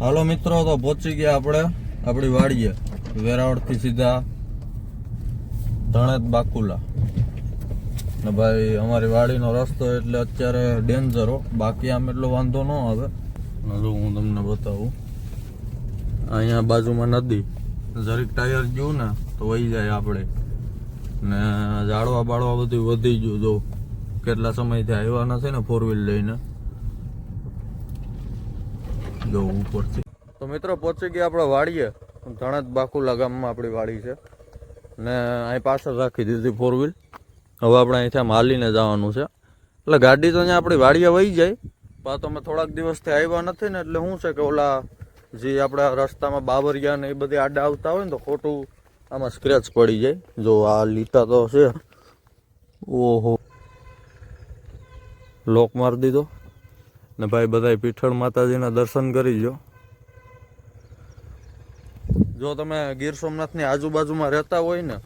હાલો મિત્રો, તો પહોંચી ગયા આપણે, આપણી વાડીએ. વેરાવળથી સીધા ધણેત બાકુલા. ને ભાઈ, અમારી વાડીનો રસ્તો એટલે અત્યારે ડેન્જર હો. બાકી આમ એટલો વાંધો ન આવે. જો હું તમને બતાવું. અહીંયા બાજુમાં નદી. જરીક ટાયર ગયું ને, તો વહી જાય આપણે. ને ઝાડવા બાળવા બધું વધી ગયું. જો, કેટલા સમયથી આવ્યા નથી ને ફોર વ્હીલ લઈને. તો મિત્રો પહોંચી ગયા આપણે વાડીએ. ધણત બાકુલા ગામમાં આપણી વાડી છે. ને અહીં પાછળ રાખી દીધી ફોર વ્હીલ હવે આપણે અહીંથી આમ હાલીને જવાનું છે. એટલે ગાડી તો અહીંયા આપણી વાડીએ વહી જાય. પણ તમે થોડાક દિવસથી આવ્યા નથી ને, એટલે શું છે કે ઓલા જે આપણા રસ્તામાં બાબરિયા ને એ બધી આડા આવતા હોય ને, તો ખોટું આમાં સ્ક્રેચ પડી જાય. જો આ લીટા તો છે. ઓહો. લોક મારી દીધો. ને ભાઈ બધાય પીઠળ માતાજીના દર્શન કરી જો જો તમે ગીર સોમનાથની આજુબાજુમાં રહેતા હોય ને,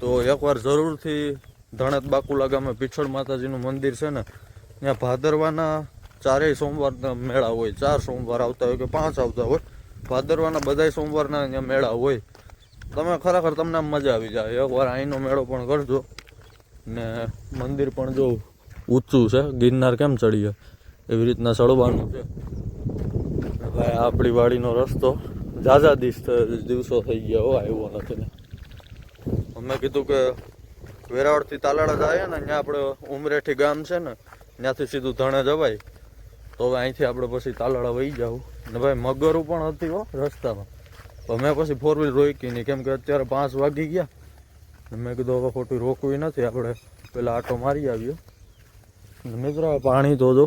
તો એકવાર જરૂરથી ધણત બાકુલા ગામે પીઠળ માતાજીનું મંદિર છે ને, ત્યાં ભાદરવાના ચારેય સોમવારના મેળા હોય, ચાર સોમવાર આવતા હોય કે પાંચ આવતા હોય, ભાદરવાના બધાય સોમવારના અહીંયા મેળા હોય. તમે ખરેખર તમને મજા આવી જાય. એકવાર અહીંનો મેળો પણ કરજો ને મંદિર પણ જો ઊંચું છે, ગિરનાર કેમ ચડીએ? એવી રીતના ચડવાનું છે. ભાઈ, આપણી વાડીનો રસ્તો ઝાઝા દિવસ દિવસો થઈ ગયા હો, આવ્યો નથી ને. અમે કીધું કે વેરાવળથી તાલાળા જાય ને ત્યાં આપણે ઉમરેઠી ગામ છે ને, ત્યાંથી સીધું ધણે જવાય. તો હવે અહીંથી આપણે પછી તાલાળા વહી જાવ ને ભાઈ, મગરું પણ હતી હો, રસ્તામાં. પણ મેં પછી ફોર વ્હીલ રોકી નહીં, કેમ કે અત્યારે પાંચ વાગી ગયા. મેં કીધું હવે ખોટું રોકવી નથી આપણે પેલા આટો મારી આવ્યો મિત્રો પાણી તો જો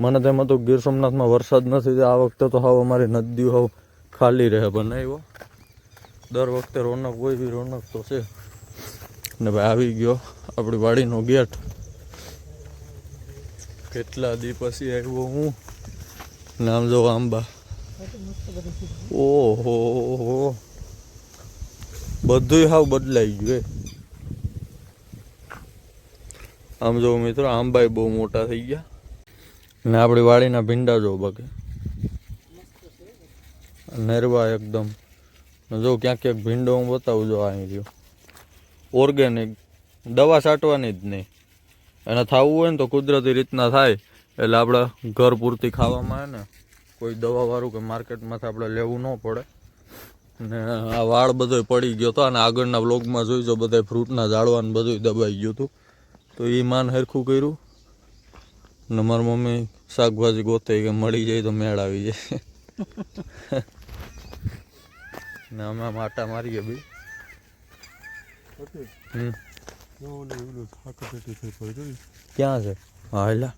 મને તો એમાં તો ગીર સોમનાથમાં વરસાદ નથી, આ વખતે તો હાવ અમારી નદીઓ હાવ ખાલી રહે બનાવ્યો દર વખતે રોનક કોઈ બી રોનક તો છે. ને ભાઈ આવી ગયો આપણી વાડીનો ગેટ. કેટલા દી પછી આવ્યો હું? નામ જો આંબા. ઓહો. બધું હાવ બદલાઈ ગયું એ. આમ જો મિત્રો આંબાઈ બહુ મોટા થઈ ગયા. ને આપણી વાડીના ભીંડા જો બાકી. નેરવા એકદમ. જો ક્યાંક ક્યાંક ભીંડો હું બતાવું જો અહીં રહ્યો. ઓર્ગેનિક દવા છાંટવાની જ નહીં. એને થવું હોય ને તો કુદરતી રીતના થાય. એટલે આપણે ઘર પૂરતી ખાવામાં આવે ને, કોઈ દવાવાળું કે માર્કેટમાંથી આપણે લેવું ન પડે. ને આ વાળ બધો પડી ગયો હતો અને આગળના બ્લોગમાં જોઈજો બધા ફ્રૂટના ઝાડવાનું બધું દબાઈ ગયું હતું. તો એ માન હરખું કર્યું. ને મારી મમ્મી શાકભાજી ગોતે કે મળી જાય તો મેળ આવી જાય. ને અમે માટા મારીએ બી. ક્યાં છે? હા હેલા.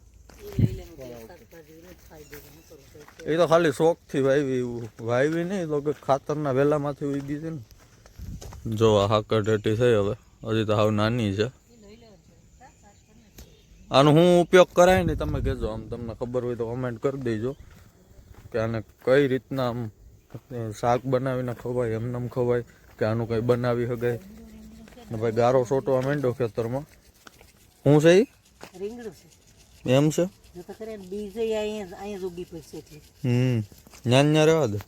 એ તો ખાલી શોખથી વાવી વાવી નહીં તો કે ખાતરના વેલામાંથી ઉગી છે ને. જો આ હાકર ટેટી થઈ હવે. હજી તો હાવ નાની છે. આનો હું ઉપયોગ કરાય ને તમે કહેજો. આમ તમને ખબર હોય તો કમેન્ટ કરી દેજો કે આને કઈ રીતના આમ શાક બનાવીને ખવાય એમને એમ ખવાય કે આનું કંઈ બનાવી શકાય ને ભાઈ ગારો સોટવા માંડ્યો ખેતરમાં. શું છે એમ છે? હમ. ન્યા રહેવા દે.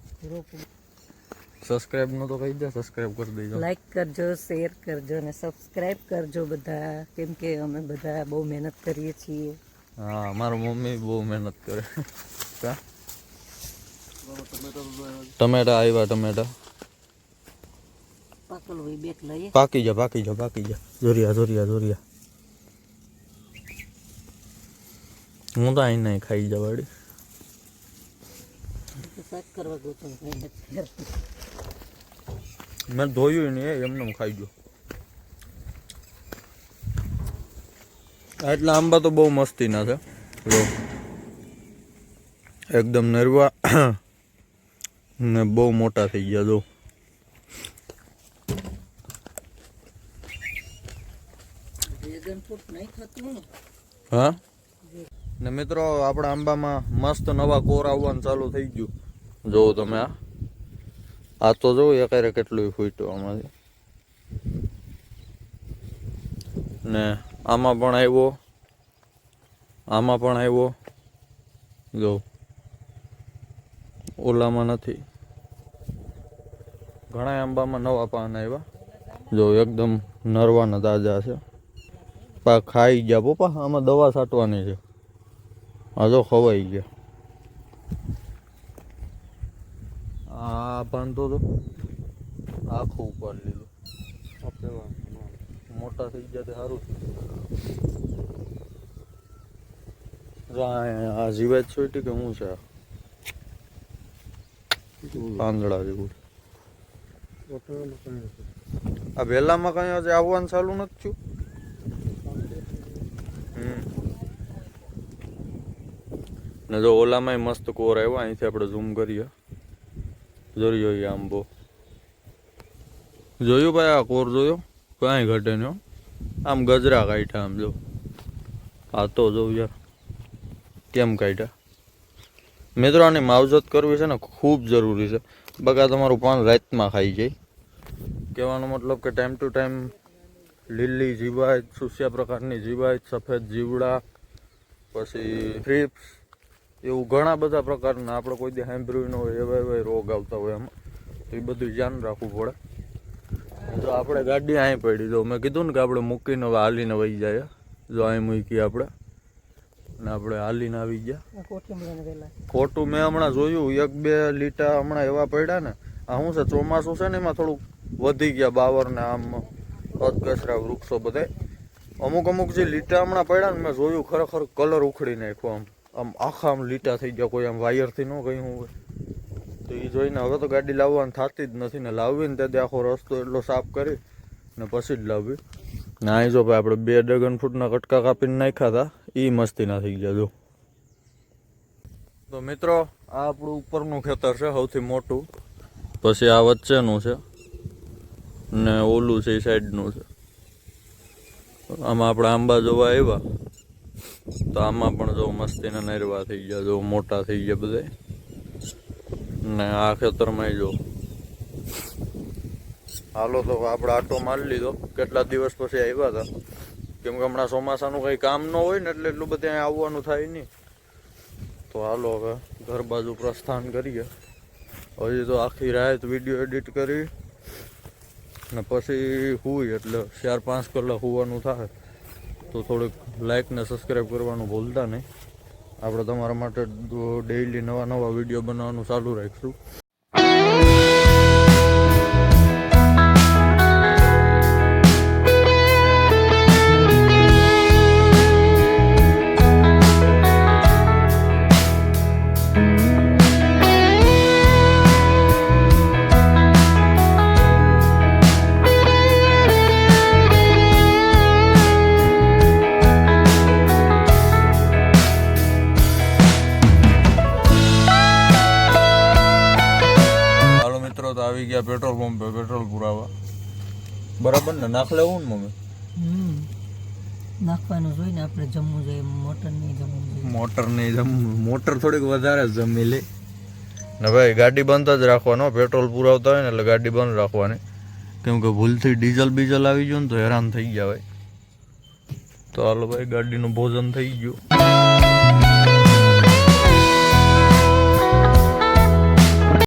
સબસ્ક્રાઇબ નો તો કહી દે સબસ્ક્રાઇબ કરી દેજો. લાઈક કરજો શેર કરજો અને સબસ્ક્રાઇબ કરજો બધા. કેમ કે અમે બધા બહુ મહેનત કરીએ છીએ. હા મારું મમ્મી બહુ મહેનત કરે. ટમેટા આવ્યા ટમેટા. પાકી જા પાકી જા પાકી જા. જોરિયા જોરિયા જોરિયા હું તો અહીં નહીં ખાઈ જવાડી. કરવા ગોતો મેં ધોયું નહીં એમને ખાઈ ગયો. એટલે આંબા તો બહુ મસ્તીના છે. એકદમ નરવા. ને બહુ મોટા થઈ ગયા, જો. હા? ને મિત્રો, આપણા આંબામાં મસ્ત નવા કોર આવવાનું ચાલુ થઈ ગયું. જોવો તમે આ. આ તો જોવો અત્યારે કેટલું ફૂટ્યું આમાંથી. ને આમાં પણ આવ્યો. આમાં પણ આવ્યો. જો. ઓલામાં નથી. ઘણા આંબામાં નવા પાન આવ્યા. જો એકદમ નરવાના તાજા છે. પા ખાઈ ગયા પપ્પા આમાં દવા છાંટવાની છે. આ જો ખવાઈ ગયા. આ બાંધો તો આખો ઉપર લીધો મોટા થઈ ગયા સારું આ જીવાત છોટી કે શું છે? પાંદડા જેવું. આ વહેલામાં કઈ હજી આવવાનું ચાલુ નથી થયું? ને જો ઓલામાંય મસ્ત કોર આવ્યો અહીંથી આપણે ઝૂમ કરીએ. જોઈ જોઈએ આંબો જોયું ભાઈ આ કોર જોયો? કાંઈ ઘટે નહીં આમ ગજરા કાઢ્યા આમ જો. આ તો જોઉં યાર. કેમ કાઢ્યા? મિત્રો, આની માવજત કરવી છે ને ખૂબ જરૂરી છે. બગા તમારું પાન રાતમાં ખાઈ જાય. કહેવાનો મતલબ કે ટાઈમ ટુ ટાઈમ લીલી જીવાય સુસ્યા પ્રકારની જીવાય સફેદ જીવડા, પછી થ્રીપ્સ એવું ઘણા બધા પ્રકારના આપણે કોઈ દી સાંભળ્યું ન હોય એવા એવા રોગ આવતા હોય એમાં. તો એ બધું ધ્યાન રાખવું પડે. જો આપણે ગાડી અહીં પડી જો મેં કીધું ને કે આપણે મૂકીને હવે હાલીને વહી જાય. જો અહીં મૂકી આપણે. ને આપણે હાલીને આવી ગયા. ખોટું મેં હમણાં જોયું એક બે લીટા હમણાં એવા પડ્યા ને. આ શું છે ચોમાસું છે ને એમાં થોડુંક વધી ગયા બાવર ને આમ અધકસરા વૃક્ષો બધે અમુક અમુક જે લીટા હમણાં પડ્યા ને મેં જોયું ખરેખર કલર ઉખડી નાખ્યો આમ. આમ આખા આમ લીટા થઈ ગયા, કોઈ આમ વાયરથી ન ગયું હોય. તો એ જોઈને હવે તો ગાડી લાવવાની થતી જ નથી ને લાવવી ને ત્યાંથી આખો રસ્તો એટલો સાફ કરી ને પછી જ લાવવી. ને જો ભાઈ આપણે બે ડગન ફૂટના કટકા કાપીને નાખ્યા હતા એ મસ્તીના થઈ ગયા, જો. તો મિત્રો, આ આપણું ઉપરનું ખેતર છે, સૌથી મોટું. પછી આ વચ્ચેનું છે ને ઓલું છે એ સાઈડનું છે. આમાં આપણે આંબા જોવા આવ્યા. તો આમાં પણ જો મસ્તીના નરવા થઈ ગયા, જો મોટા થઈ ગયા બધે. ને આ ખેતરમાં જો. હાલો તો આપણે આટો મારી લીધો. કેટલા દિવસ પછી આવ્યા હતા? કેમ કે હમણાં ચોમાસાનું કંઈ કામ ન હોય ને એટલે એટલું બધું આવવાનું થાય નહીં. તો હાલો હવે ઘર બાજુ પ્રસ્થાન કરીએ. હજી તો આખી રાત વીડિયો એડિટ કરી. ને પછી હુઈ એટલે ચાર પાંચ કલાક હોવાનું થાય. તો થોડુંક લાઇક ને સબસ્ક્રાઈબ કરવાનું ભૂલતા નહીં. આપણે તમારા માટે ડેઈલી નવા નવા વીડિયો બનાવવાનું ચાલુ રાખીશું. ગયા પેટ્રોલ પંપે પેટ્રોલ પુરાવા. બરાબર ને? નાખ લેવું ને મમ્મી? નાખવાનું નાખવાનું જોઈને આપણે જમવું જોઈએ મોટર નહીં જમવું જોઈએ. મોટર નહીં જમવું. મોટર થોડીક વધારે જમી લે. ને ભાઈ ગાડી બંધ જ રાખવાનો પેટ્રોલ પુરાવતા હોય ને એટલે ગાડી બંધ રાખવાની. કેમ કે ભૂલથી ડીઝલ બીઝલ આવી ગયું ને તો હેરાન થઈ ગયા ભાઈ. તો હાલો ભાઈ ગાડીનું ભોજન થઈ ગયું.